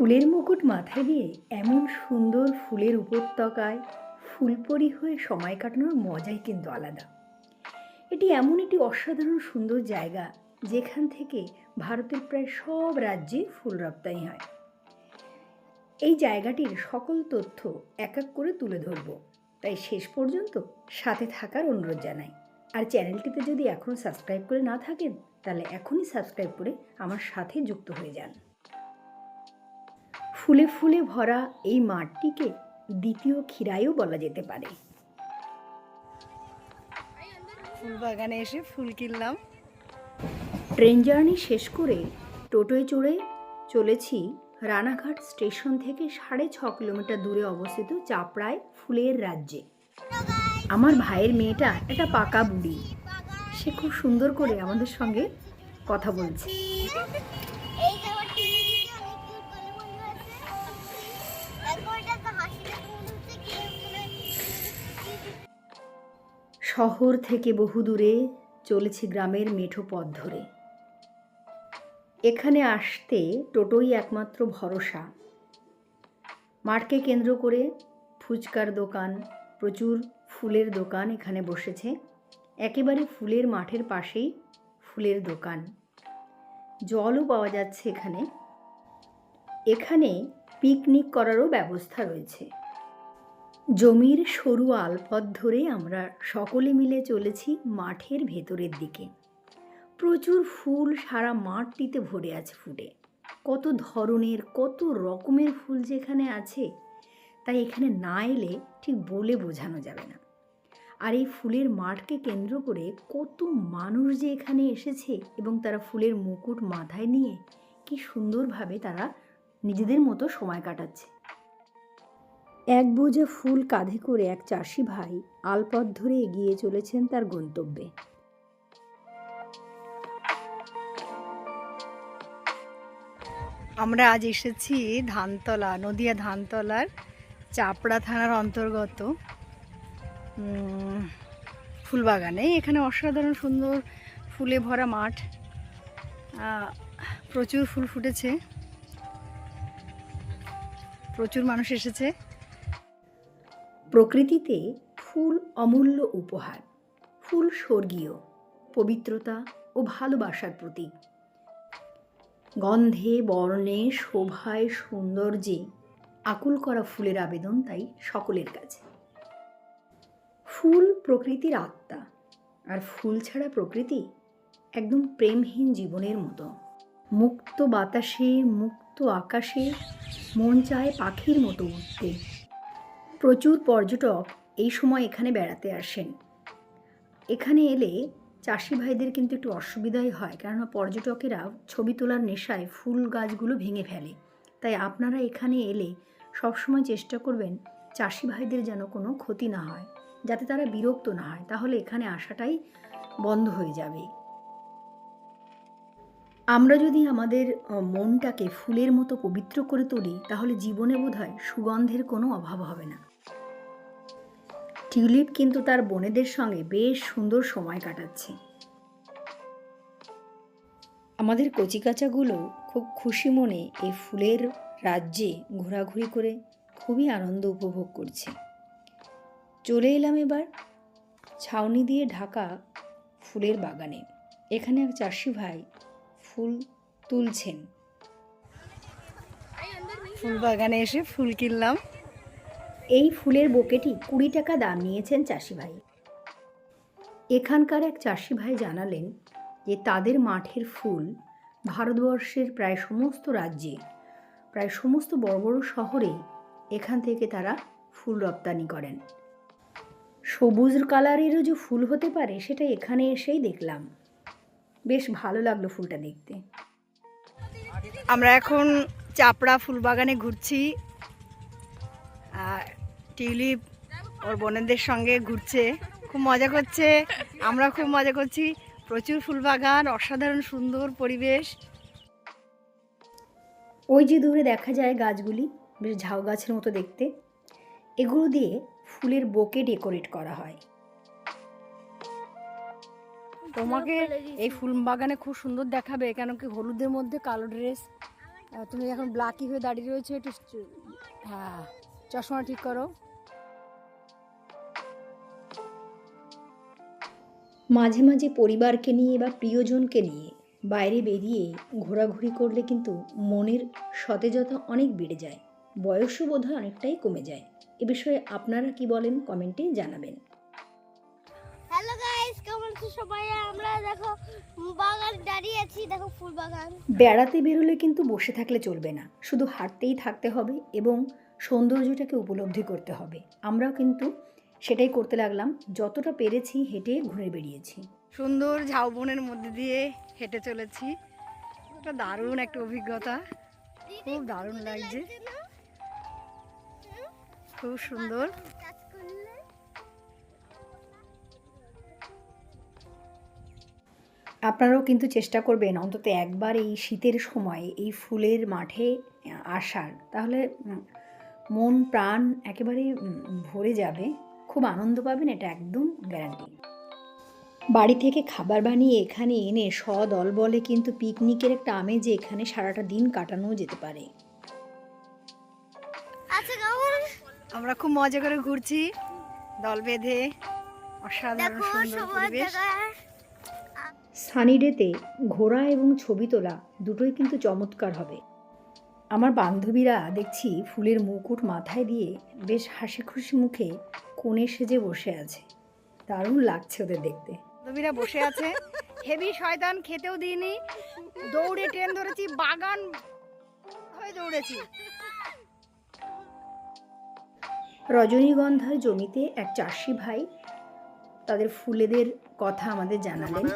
ফুলের মুকুট মাথায় দিয়ে এমন সুন্দর ফুলের উপত্যকায় ফুলপরি হয়ে সময় কাটানোর মজাই কিন্তু আলাদা। এটি এমন একটি অসাধারণ সুন্দর জায়গা যেখান থেকে ভারতের প্রায় সব রাজ্যে ফুল রপ্তানি হয়। এই জায়গাটির সকল তথ্য এক এক করে তুলে ধরব। তাই শেষ পর্যন্ত সাথে থাকার অনুরোধ জানাই। আর চ্যানেলটিতে যদি এখনও সাবস্ক্রাইব করে না থাকেন, তাহলে এখনই সাবস্ক্রাইব করে আমার সাথে যুক্ত হয়ে যান। ফুলে ফুলে ভরা এই মাঠটিকে দ্বিতীয় খিরাইও বলা যেতে পারে। ফুল বাগানে এসে ফুল কিনলাম। ট্রেন জার্নি শেষ করে টোটোয় চড়ে চলেছি রানাঘাট স্টেশন থেকে সাড়ে ছ কিলোমিটার দূরে অবস্থিত চাপড়ায় ফুলের রাজ্যে। আমার ভাইয়ের মেয়েটা একটা পাকা বুড়ি। সে খুব সুন্দর করে আমাদের সঙ্গে কথা বলছে। শহর থেকে বহু দূরে চলেছি গ্রামের মেঠো পথ ধরে। এখানে আসতে টোটোই একমাত্র ভরসা। মাঠকে কেন্দ্র করে ফুচকার দোকান, প্রচুর ফুলের দোকান এখানে বসেছে। একেবারে ফুলের মাঠের পাশেই ফুলের দোকান। জলও পাওয়া যাচ্ছে এখানে। এখানে পিকনিক করারও ব্যবস্থা রয়েছে। জমির সরু আলপথ ধরে আমরা সকলে মিলে চলেছি মাঠের ভেতরের দিকে। প্রচুর ফুল সারা মাঠটিতে ভরে আছে ফুটে। কত ধরনের, কত রকমের ফুল যেখানে আছে তাই এখানে না এলে ঠিক বলে বোঝানো যাবে না। আর এই ফুলের মাঠকে কেন্দ্র করে কত মানুষ যে এখানে এসেছে এবং তারা ফুলের মুকুট মাথায় নিয়ে কি সুন্দরভাবে তারা নিজেদের মতো সময় কাটাচ্ছে। এক বোঝা ফুল কাঁধে করে এক চাষি ভাই আলপথ ধরে এগিয়ে চলেছেন তার গন্তব্যে। আমরা আজ এসেছি ধানতলা, নদিয়া ধানতলার চাপড়া থানার অন্তর্গত ফুলবাগানে। এখানে অসাধারণ সুন্দর ফুলে ভরা মাঠ প্রচুর ফুল ফুটেছে, প্রচুর মানুষ এসেছে। প্রকৃতিতে ফুল অমূল্য উপহার, ফুল স্বর্গীয়, পবিত্রতা ও ভালোবাসার প্রতীক। গন্ধে, বর্ণে, শোভায় সৌন্দর্যে আকুল করা ফুলের আবেদন তাই সকলের কাছে। ফুল প্রকৃতির আত্মা, আর ফুল ছাড়া প্রকৃতি একদম প্রেমহীন জীবনের মতো। মুক্ত বাতাসে, মুক্ত আকাশে মন চায় পাখির মতো উঠতে প্রচুর পর্যটক এই সময় এখানে বেড়াতে আসেন। এখানে এলে চাষি ভাইদের কিন্তু একটু অসুবিধাই হয়, কেননা পর্যটকেরা ছবি তোলার নেশায় ফুল গাছগুলো ভেঙে ফেলে। তাই আপনারা এখানে এলে সবসময় চেষ্টা করবেন চাষি ভাইদের যেন কোনো ক্ষতি না হয়, যাতে তারা বিরক্ত না হয়, তাহলে এখানে আসাটাই বন্ধ হয়ে যাবে। আমরা যদি আমাদের মনটাকে ফুলের মতো পবিত্র করে তুলি, তাহলে জীবনে বোধহয় সুগন্ধের কোনো অভাব হবে না। টিউলিপ কিন্তু তার বোনেদের সঙ্গে বেশ সুন্দর সময় কাটাচ্ছে। আমাদের কচিকাচাগুলো খুব খুশি মনে এই ফুলের রাজ্যে ঘোরাঘুরি করে খুবই আনন্দ উপভোগ করছে। চলে এলাম এবার ছাউনি দিয়ে ঢাকা ফুলের বাগানে। এখানে এক চাষি ভাই ফুল তুলছেন। ফুল বাগানে এসে ফুল কিনলাম। এই ফুলের বোকেটি কুড়ি টাকা দাম নিয়েছেন চাষি ভাই এখানকার এক চাষি ভাই জানালেন যে তাদের মাঠের ফুল ভারতবর্ষের প্রায় সমস্ত রাজ্যে, প্রায় সমস্ত বড় বড় শহরে এখান থেকে তারা ফুল রপ্তানি করেন। সবুজ কালারেরও যে ফুল হতে পারে সেটা এখানে এসেই দেখলাম। বেশ ভালো লাগল ফুলটা দেখতে। আমরা এখন চাপড়া ফুল বাগানে ঘুরছি। টিউলিপ ওর বোনেদের সঙ্গে ঘুরছে খুব মজা করছে। আমরা খুব মজা করছি। প্রচুর ফুল বাগান অসাধারণ সুন্দর পরিবেশ। ওই যে দূরে দেখা যায় গাছগুলি বেশ ঝাউ গাছের মতো দেখতে। এগুলো দিয়ে ফুলের বোকে ডেকোরেট করা হয়। তোমাকে এই ফুল বাগানে খুব সুন্দর দেখাবে কেন কি হলুদের মধ্যে কালো ড্রেস। তুমি এখন ব্ল্যাকি হয়ে দাঁড়িয়ে রয়েছে একটু হ্যাঁ চশমা ঠিক করো। মাঝে মাঝে পরিবারকে নিয়ে বা প্রিয়জনকে নিয়ে বাইরে বেরিয়ে ঘোরাঘুরি করলে কিন্তু মনের সতেজতা অনেক বেড়ে যায়। বয়সও বোধহয় অনেকটাই কমে যায়। এ বিষয়ে আপনারা কি বলেন কমেন্টে জানাবেন। হ্যালো গাইস কেমন আছো সবাই? আমরা দেখো বাগান দাঁড়িয়ে আছি দেখো ফুল বাগান। বেড়াতে বেরোলে কিন্তু বসে থাকলে চলবে না। শুধু হাঁটতেই থাকতে হবে এবং সৌন্দর্যটাকে উপলব্ধি করতে হবে। আমরাও কিন্তু সেটাই করতে লাগলাম। যতটা পেরেছি হেঁটে ঘুরে বেরিয়েছি সুন্দর ঝাউবনের মধ্যে দিয়ে হেঁটে চলেছি। একটা দারুণ একটা অভিজ্ঞতা। খুব দারুণ লাগছে। খুব সুন্দর। আপনারাও কিন্তু চেষ্টা করবেন অন্তত একবার এই শীতের সময় এই ফুলের মাঠে আসার। তাহলে মন প্রাণ একেবারে ভরে যাবে। খুব আনন্দ পাবেন এটা একদম গ্যারান্টি বাড়ি থেকে খাবার বানিয়ে এখানে এনে সদল বলে কিন্তু পিকনিকের একটা আমেজে এখানে সারাটা দিন কাটানো যেতে পারে। আচ্ছা আমরা খুব মজা করে ঘুরছি দল বেঁধে অসাধারণ দেখো সুন্দর পরিবেশ। সানি ডেতে ঘোরা এবং ছবি তোলা দুটোই কিন্তু চমৎকার হবে। আমার বান্ধবীরা দেখছি ফুলের মুকুট মাথায় দিয়ে বেশ হাসি খুশি মুখে কোণে সেজে বসে আছে। দারুণ লাগছে ওদের দেখতে। বান্ধবীরা বসে আছে। হেভি শয়তান খেতেও দিইনি। দৌড়ে ট্রেন ধরেছি বাগান হয়ে দৌড়েছি। রজনীগন্ধার জমিতে এক চাষি ভাই তাদের ফুলেদের কথা আমাদের জানালেন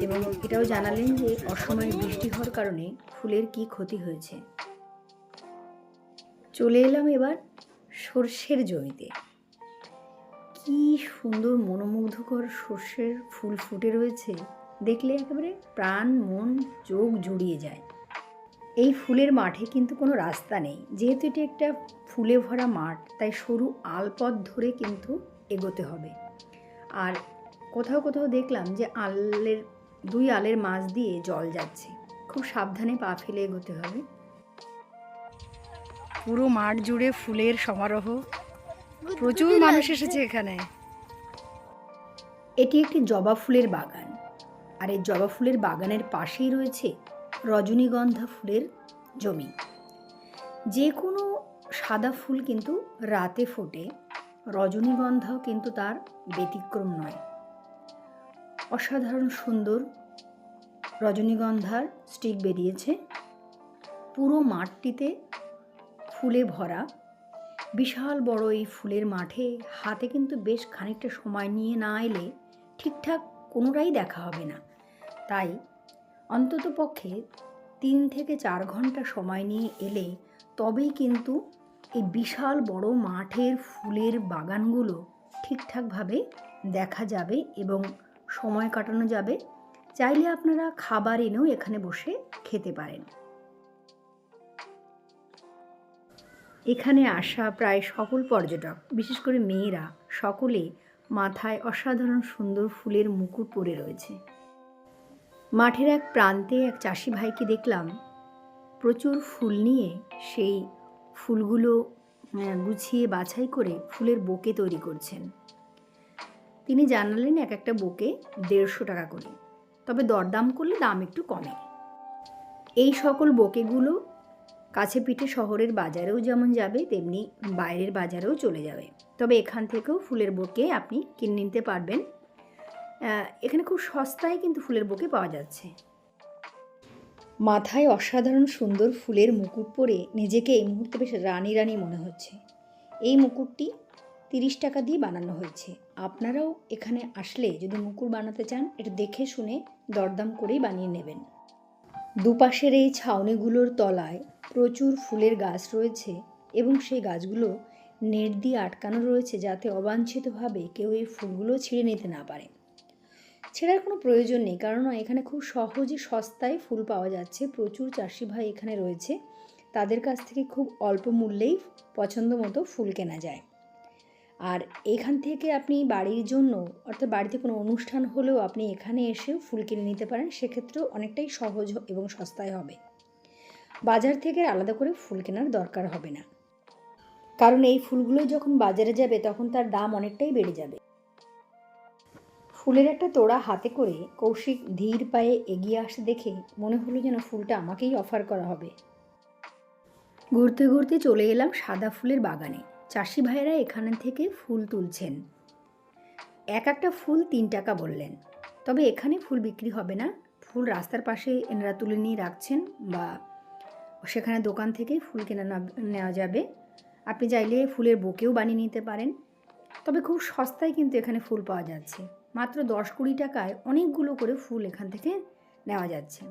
এবং এটাও জানালেন যে অসময়ে বৃষ্টি হওয়ার কারণে ফুলের কি ক্ষতি হয়েছে। চলে এলাম এবার সর্ষের জমিতে। কি সুন্দর মনোমুগ্ধকর সর্ষের ফুল ফুটে রয়েছে। দেখলে একেবারে প্রাণ, মন, চোখ জুড়িয়ে যায়। এই ফুলের মাঠে কিন্তু কোনো রাস্তা নেই। যেহেতু এটি একটা ফুলে ভরা মাঠ, তাই সরু আলপথ ধরে কিন্তু এগোতে হবে। আর কোথাও কোথাও দেখলাম যে আলের, দুই আলের মাছ দিয়ে জল যাচ্ছে। খুব সাবধানে পা ফেলে এগোতে হবে। পুরো মাঠ জুড়ে ফুলের সমারোহ। প্রচুর মানুষ এসেছে এখানে। এটি একটি জবা ফুলের বাগান। আর এই জবা ফুলের বাগানের পাশেই রয়েছে রজনীগন্ধা ফুলের জমি। যে কোনো সাদা ফুল কিন্তু রাতে ফোটে রজনীগন্ধাও কিন্তু তার ব্যতিক্রম নয়। অসাধারণ সুন্দর রজনীগন্ধার স্টিক বেরিয়েছে। পুরো মাঠটিতে ফুলে ভরা বিশাল বড় এই ফুলের মাঠে হাতে কিন্তু বেশ খানিকটা সময় নিয়ে না এলে ঠিকঠাক কোনোটাই দেখা হবে না। তাই অন্তত পক্ষে তিন থেকে চার ঘণ্টা সময় নিয়ে এলে তবেই কিন্তু এই বিশাল বড় মাঠের ফুলের বাগানগুলো ঠিকঠাকভাবে দেখা যাবে এবং সময় কাটানো যাবে। চাইলে আপনারা খাবার এনেও এখানে বসে খেতে পারেন। এখানে আসা প্রায় সকল পর্যটক, বিশেষ করে মেয়েরা, সকলে মাথায় অসাধারণ সুন্দর ফুলের মুকুট পরে রয়েছে। মাঠের এক প্রান্তে এক চাষি ভাইকে দেখলাম প্রচুর ফুল নিয়ে সেই ফুলগুলো গুছিয়ে বাছাই করে ফুলের বোকে তৈরি করছেন। তিনি জানালেন এক একটা বোকে দেড়শো টাকা করে, তবে দরদাম করলে দাম একটু কমে। এই সকল বোকেগুলো কাছে পিঠে শহরের বাজারেও যেমন যাবে, তেমনি বাইরের বাজারেও চলে যাবে। তবে এখান থেকেও ফুলের বোকে আপনি কিনে নিতে পারবেন। এখানে খুব সস্তায় কিন্তু ফুলের বোকে পাওয়া যাচ্ছে। মাথায় অসাধারণ সুন্দর ফুলের মুকুট পরে নিজেকে এই মুহূর্তে বেশ রানী রানী মনে হচ্ছে। এই মুকুটটি তিরিশ টাকা দিয়ে বানানো হয়েছে। আপনারাও এখানে আসলে যদি মুকুট বানাতে চান, এটা দেখে শুনে দরদাম করেই বানিয়ে নেবেন। দুপাশের এই ছাউনিগুলোর তলায় প্রচুর ফুলের গাছ রয়েছে এবং সেই গাছগুলো নেট দিয়ে আটকানো রয়েছে যাতে অবাঞ্ছিতভাবে কেউ এই ফুলগুলো ছিঁড়ে নিতে না পারে। ছেঁড়ার কোনো প্রয়োজন নেই কারণ এখানে খুব সহজে সস্তায় ফুল পাওয়া যাচ্ছে। প্রচুর চাষি ভাই এখানে রয়েছে। তাদের কাছ থেকে খুব অল্প মূল্যেই পছন্দ মতো ফুল কেনা যায়। আর এখান থেকে আপনি বাড়ির জন্য অর্থাৎ বাড়িতে কোনো অনুষ্ঠান হলেও আপনি এখানে এসেও ফুল কিনে নিতে পারেন। সেক্ষেত্রেও অনেকটাই সহজ এবং সস্তায় হবে। বাজার থেকে আলাদা করে ফুল কেনার দরকার হবে না। কারণ এই ফুলগুলো যখন বাজারে যাবে, তখন তার দাম অনেকটাই বেড়ে যাবে। ফুলের একটা তোড়া হাতে করে কৌশিক ধীর পায়ে এগিয়ে আসতে দেখে মনে হলো যেন ফুলটা আমাকেই অফার করা হবে। ঘুরতে ঘুরতে চলে এলাম সাদা ফুলের বাগানে। চাষি ভাইয়েরা এখানে থেকে ফুল তুলছেন। এক একটা ফুল তিন টাকা বললেন। তবে এখানে ফুল বিক্রি হবে না। ফুল রাস্তার পাশে এনারা তুলে নিয়ে রাখছেন বা সেখানে দোকান থেকেই ফুল কেনা নেওয়া যাবে। আপনি চাইলে ফুলের বুকেও বানিয়ে নিতে পারেন। তবে খুব সস্তায় কিন্তু এখানে ফুল পাওয়া যাচ্ছে। মাত্র দশ কুড়ি টাকায় অনেকগুলো করে ফুল এখান থেকে নেওয়া যাচ্ছে।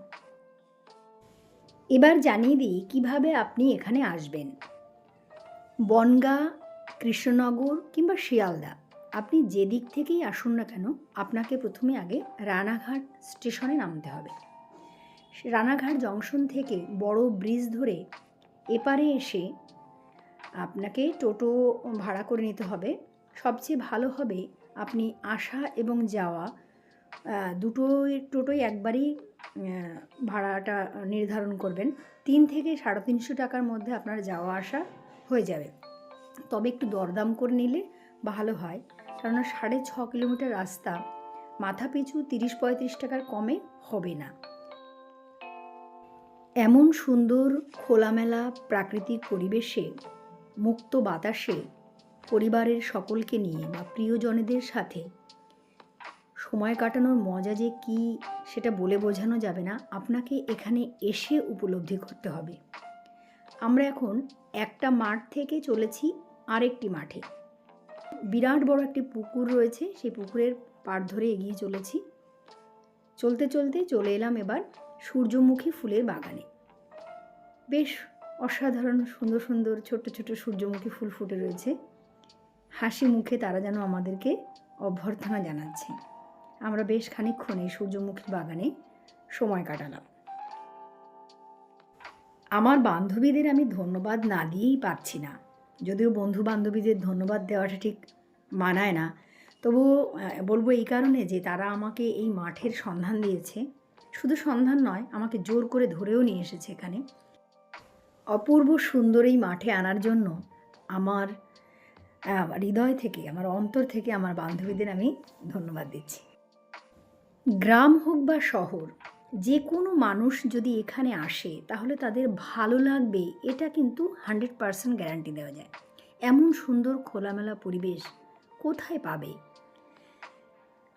এবার জানিয়ে দিই কীভাবে আপনি এখানে আসবেন। বনগা, কৃষ্ণনগর কিংবা শিয়ালদা। আপনি যে দিক থেকেই আসুন না কেন, আপনাকে প্রথমে আগে রানাঘাট স্টেশনে নামতে হবে। রানাঘাট জংশন থেকে বড় ব্রিজ ধরে এপারে এসে আপনাকে টোটো ভাড়া করে নিতে হবে। সবচেয়ে ভালো হবে আপনি আসা এবং যাওয়া। দুটোই, টোটোই একবারই ভাড়াটা নির্ধারণ করবেন। তিন থেকে সাড়ে তিনশো টাকার মধ্যে আপনার যাওয়া আসা হয়ে যাবে। তবে একটু দরদাম করে নিলে ভালো হয়। কেননা সাড়ে ছ কিলোমিটার রাস্তা মাথা পিছু তিরিশ পঁয়ত্রিশ টাকার কমে হবে না। এমন সুন্দর খোলামেলা প্রাকৃতিক পরিবেশে, মুক্ত বাতাসে পরিবারের সকলকে নিয়ে বা প্রিয়জনেদের সাথে সময় কাটানোর মজা যে কি সেটা বলে বোঝানো যাবে না। আপনাকে এখানে এসে উপলব্ধি করতে হবে। আমরা এখন একটা মাঠ থেকে চলেছি আরেকটি মাঠে। বিরাট বড় একটি পুকুর রয়েছে, সেই পুকুরের পাড় ধরে এগিয়ে চলেছি। চলতে চলতে চলে এলাম এবার সূর্যমুখী ফুলের বাগানে। বেশ অসাধারণ সুন্দর সুন্দর ছোট ছোট সূর্যমুখী ফুল ফুটে রয়েছে। হাসি মুখে তারা যেন আমাদেরকে অভ্যর্থনা জানাচ্ছে। আমরা বেশ খানিকক্ষণ এই সূর্যমুখী বাগানে সময় কাটালাম। আমার বান্ধবীদের আমি ধন্যবাদ না দিয়েই পারছি না। যদিও বন্ধু বান্ধবীদের ধন্যবাদ দেওয়াটা ঠিক মানায় না। তবু বলব এই কারণে যে তারা আমাকে এই মাঠের সন্ধান দিয়েছে। শুধু সন্ধান নয়, আমাকে জোর করে ধরেও নিয়ে এসেছে এখানে। অপূর্ব সুন্দর এই মাঠে আনার জন্য আমার হৃদয় থেকে, আমার অন্তর থেকে আমার বান্ধবীদের আমি ধন্যবাদ দিচ্ছি। গ্রাম হোক বা শহর, যে কোনো মানুষ যদি এখানে আসে, তাহলে তাদের ভালো লাগবে, এটা কিন্তু হান্ড্রেড পারসেন্ট গ্যারান্টি দেওয়া যায়। এমন সুন্দর খোলামেলা পরিবেশ কোথায় পাবে?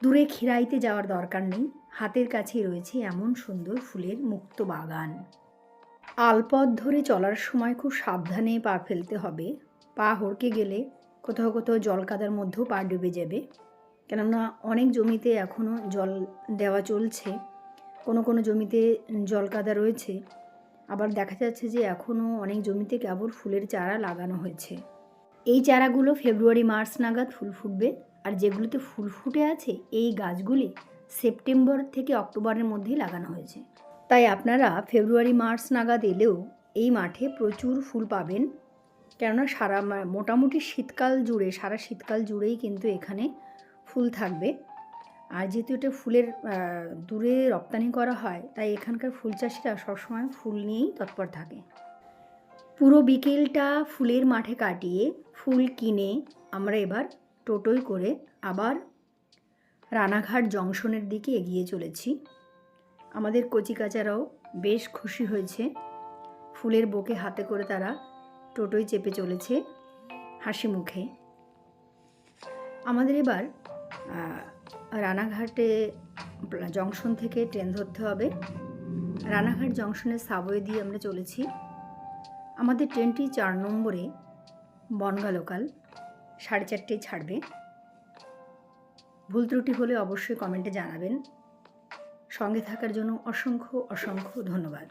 দূরে খিরাইতে যাওয়ার দরকার নেই। হাতের কাছেই রয়েছে এমন সুন্দর ফুলের মুক্ত বাগান। আলপথ ধরে চলার সময় খুব সাবধানে পা ফেলতে হবে। পা হড়কে গেলে কোথাও কোথাও জল কাদার মধ্যেও পা ডুবে যাবে। কেননা অনেক জমিতে এখনও জল দেওয়া চলছে। কোনো কোনো জমিতে জল কাদা রয়েছে। আবার দেখা যাচ্ছে যে এখনও অনেক জমিতে কেবল ফুলের চারা লাগানো হয়েছে। এই চারাগুলো ফেব্রুয়ারি মার্চ নাগাদ ফুল ফুটবে। আর যেগুলোতে ফুল ফুটে আছে, এই গাছগুলি সেপ্টেম্বর থেকে অক্টোবরের মধ্যেই লাগানো হয়েছে। তাই আপনারা ফেব্রুয়ারি, মার্চ নাগাদ এলেও এই মাঠে প্রচুর ফুল পাবেন। কেননা সারা মোটামুটি শীতকাল জুড়ে, সারা শীতকাল জুড়েই কিন্তু এখানে ফুল থাকবে। আর যেহেতু এটা ফুলের দূরে রপ্তানি করা হয়, তাই এখানকার ফুল চাষিরা সবসময় ফুল নিয়েই তৎপর থাকে। পুরো বিকেলটা ফুলের মাঠে কাটিয়ে ফুল কিনে আমরা এবার টোটোয় করে আবার রানাঘাট জংশনের দিকে এগিয়ে চলেছি। আমাদের কচিকাচারাও বেশ খুশি হয়েছে। ফুলের বুকে হাতে করে তারা টোটোয় চেপে চলেছে হাসি মুখে। আমাদের এবার রানাঘাটে জংশন থেকে ট্রেন ধরতে হবে। রানাঘাট জংশনের সাবওয়ে দিয়ে আমরা চলেছি। আমাদের ট্রেনটি চার নম্বরে বনগা লোকাল সাড়ে চারটেই ছাড়বে। ভুল ত্রুটি হলে অবশ্যই কমেন্টে জানাবেন। সঙ্গে থাকার জন্য অসংখ্য অসংখ্য ধন্যবাদ।